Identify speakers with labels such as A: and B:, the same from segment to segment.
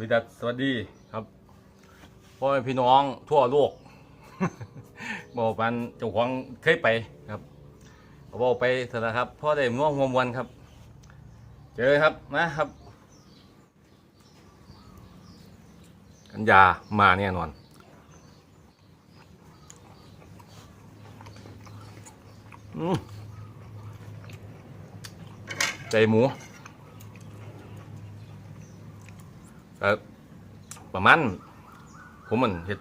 A: วิดัสสวัสดีครับพ่อแม่พี่น้องทั่วโลก บอกมันเจ้าของเคยไปครับบอกไปเถอะนะครับพ่อได้ง่วงวมวันครับ เจอครับนะครับ กันยามาแน่นอนอืมใจหมูเออ ประมาณผมมันเห็ด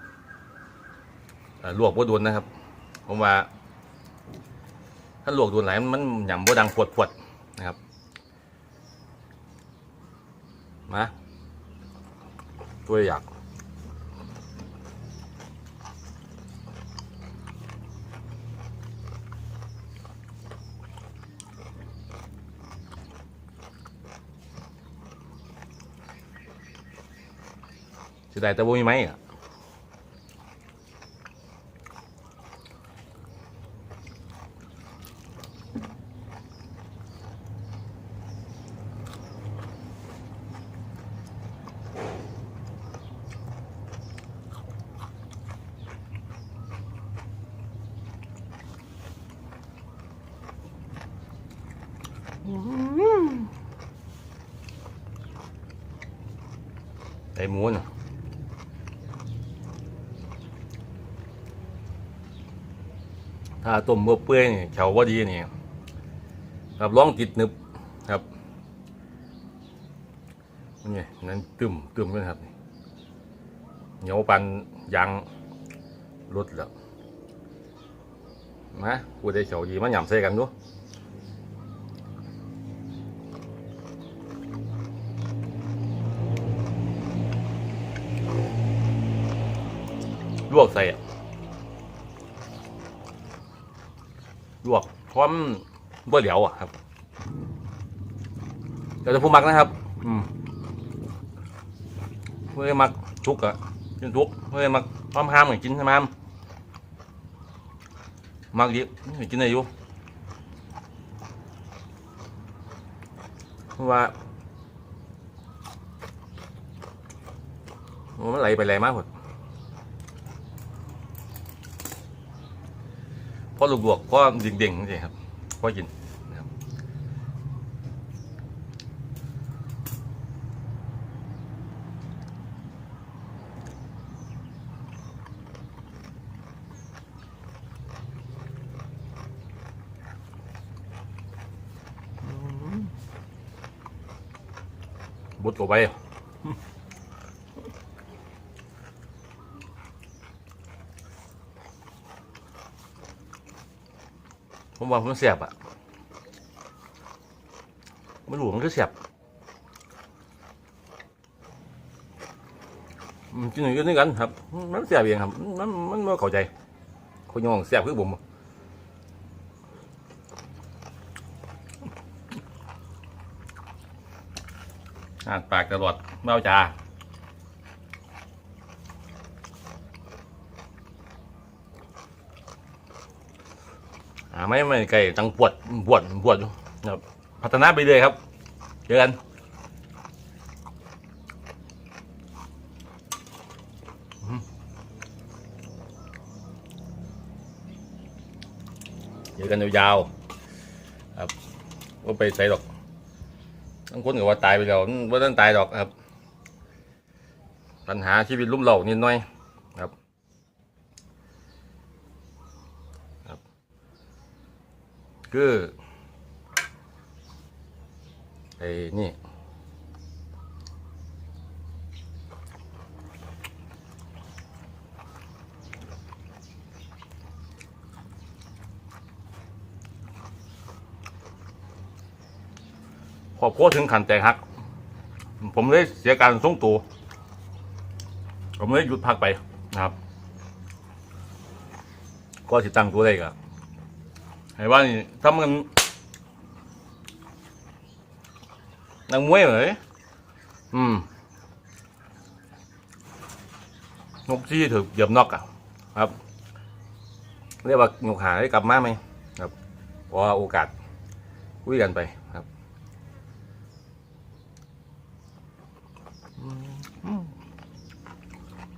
A: เอ่อลวกบ่โดนนะครับ ผมว่า ถ้าลวกโดนไหลมันหยำบ่ดังปวดปวดนะครับมาตัวอยาก สิได้แต่บ่มีไหมอะไอ้หมูน่ะ ถ้าต้มเมื่อเปื่อยนี่แขวว่าดีนี่ครับร้องติดนึบครับนี่นั่นตึมตึมเลยครับเหนียวปันยางรถแล้วมากูได้เขียวดีมาหย่ำใส่กันดูลวกใส่อะ ลวกพราะว่ามันบ่เหลียวอะครับเดี๋ยวจะพูดมักนะครับ อืมเพื่อมักทุกอะกินทุกเพื่อมักความห้ามเหมือนกินใช่ไหมมักดิกินได้อยู่เพราะว่ามันไหลไปไหลมากหมด พอลูกบวกก็เด้งๆนี่ครับพอกินนะครับบุดเข้าไป ผมว่าผมเสียบอะไม่รู้มันก็เสียบมันกินอยู่ด้วยกันครับ มันเสียบเองครับ มันมันไม่เข้าใจคนยองเสียบคือผมอ่านปากตลอดเมาจ่าาไม่ไม่ไก่ตังปวดปวดปวดอยู่ครับพัฒนาไปเลยครับเจอกันเจอกันยาวๆครับว่าไปใส่ดอกทั้งคนก็ว่าตายไปแล้วว่าต้องตายดอกครับ ปัญหาชีวิตลุ่มเหล่านิดหน่อย ครับครับ คือไอ้นี่ครอบครัวถึงขันแตกหัก ผมเลยเสียการทรงตัว ผมเลยหยุดพักไปนะครับ ก็สิตั้งตัวได้ก็ ให้ว่านี่ทำกันนักมวยเลยอืมนกที่ถือเหยียบนอกอะ ครับ เรียกว่านกหาได้กลับมาไหมครับพราะว่าโอกาสคุยกันไปครับ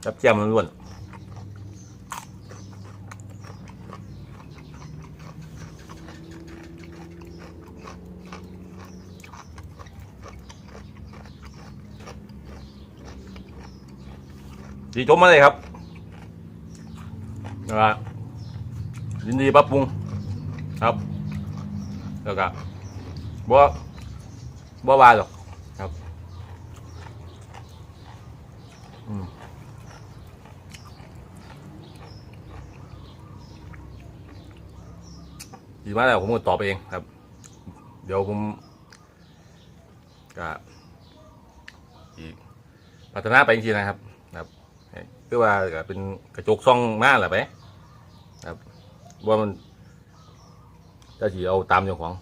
A: จับเจียมมันล้วน ดีจมมาเลยครับนะฮะยินดีปรับปรุงครับ แล้วก็บ่บ่วาหรอกครับอืมดีมากแล้วผมก็ตอบเองครับ เดี๋ยวผมก็อีกพัฒนาไปจริงๆนะครับ คือว่าก็เป็นกระจกซ่องมาแหละไปครับว่ามันจะ chỉ เอาตามเจ้าของ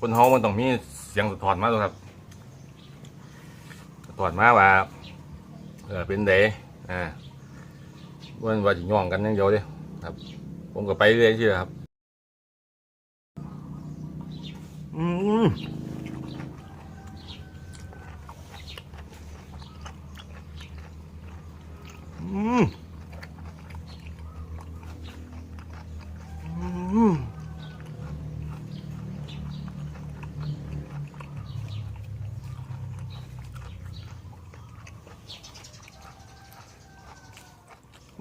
A: คนเฮามันต้องมี สียงสะท้อนมาด้วครับสะท้อนมาว่าเออเป็นเดอ่าวันว่าจะย่องกันย่างเดียวเลยครับ ผมก็ไปเรื่อยเชื่อครับ อืมอืม ใ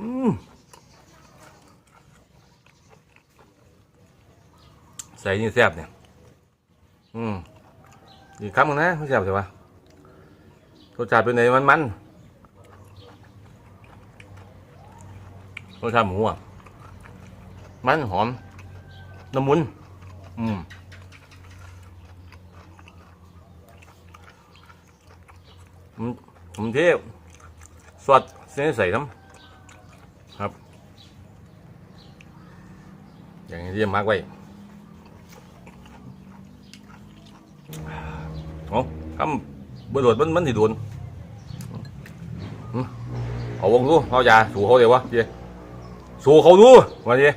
A: ส่นี่แซ่บเนี่ย อืมอีกคำหนึงนะแซ่บใช่ปะรสชาติเป็นไงมันมันรสชาติหมูอะ มันหอมละมุน อืมผมผมเทสดเส้นใส่น้ำ ครับ อย่างนี้ที่มักไว้เอาคำบโดดมันมันสิโดนเอาวงดูเอายาสู้เขาเดี๋ยววะเจ๊สู้เขาดูมาเจ๊